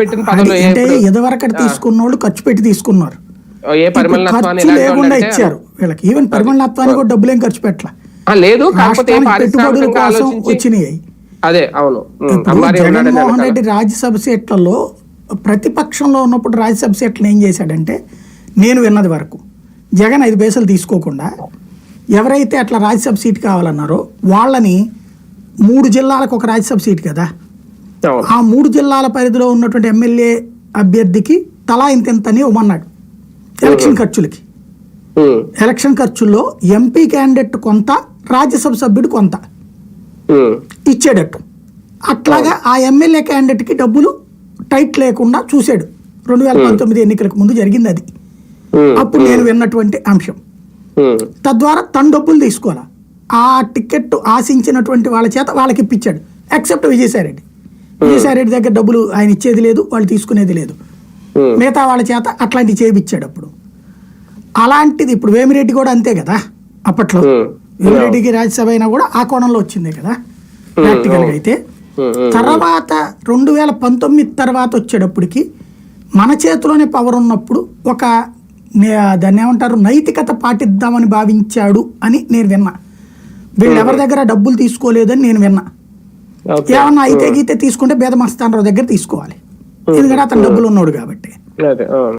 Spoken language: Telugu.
పెట్టిన పదవులు అంటే ఖర్చు పెట్టి తీసుకున్నారు. ఏ లేకుండా ఇచ్చారు వీళ్ళకి. ఈవెన్ పరిమళత్వానికి కూడా డబ్బులు ఏం ఖర్చు పెట్టలే. లేదు పెట్టుబడుల కోసం వచ్చినాయి. అదే అవును. జగన్మోహన్. రెడ్డి రాజ్యసభ సీట్లలో ప్రతిపక్షంలో ఉన్నప్పుడు రాజ్యసభ సీట్లు ఏం చేశాడంటే నేను విన్నది వరకు జగన్ ఐదు పైసలు తీసుకోకుండా ఎవరైతే అట్లా రాజ్యసభ సీట్ కావాలన్నారో వాళ్ళని మూడు జిల్లాలకు ఒక రాజ్యసభ సీట్ కదా. ఆ మూడు జిల్లాల పరిధిలో ఉన్నటువంటి ఎమ్మెల్యే అభ్యర్థికి తలా ఇంత ఇంతని ఇవ్వమన్నాడు. ఎలక్షన్ ఖర్చులకి. ఎలక్షన్ ఖర్చుల్లో ఎంపీ క్యాండిడేట్ కొంత రాజ్యసభ సభ్యుడు కొంత ఇచ్చేటట్టు. అట్లాగా ఆ ఎమ్మెల్యే క్యాండిడేట్కి డబ్బులు టైట్ లేకుండా చూశాడు. రెండు వేల పంతొమ్మిది ఎన్నికలకు ముందు జరిగింది అది. అప్పుడు నేను విన్నటువంటి అంశం. తద్వారా తన డబ్బులు తీసుకోవాలా? ఆ టికెట్ ఆశించినటువంటి వాళ్ళ చేత వాళ్ళకి ఇప్పించాడు. ఎక్సెప్ట్ విజయసాయిరెడ్డి. విజయసాయిరెడ్డి దగ్గర డబ్బులు ఆయన ఇచ్చేది లేదు వాళ్ళు తీసుకునేది లేదు. మిగతా వాళ్ళ చేత అట్లాంటివి చేయించాడు అప్పుడు. అలాంటిది ఇప్పుడు వేమిరెడ్డి కూడా అంతే కదా అప్పట్లో. వేమిరెడ్డికి రాజ్యసభ అయినా కూడా ఆ కోణంలో వచ్చిందే కదా ప్రాక్టికల్గా అయితే. తర్వాత రెండు వేల పంతొమ్మిది తర్వాత వచ్చేటప్పటికి మన చేతిలోనే పవర్ ఉన్నప్పుడు ఒక నే- దాన్ని ఏమంటారు నైతికత పాటిద్దామని భావించాడు అని నేను విన్నా. వీళ్ళు ఎవరి దగ్గర డబ్బులు తీసుకోలేదని నేను విన్నా. ఏమన్నా అయితే గీతే తీసుకుంటే బేదమస్తానరావు దగ్గర తీసుకోవాలి. ఎందుకంటే అతను డబ్బులు ఉన్నాడు కాబట్టి.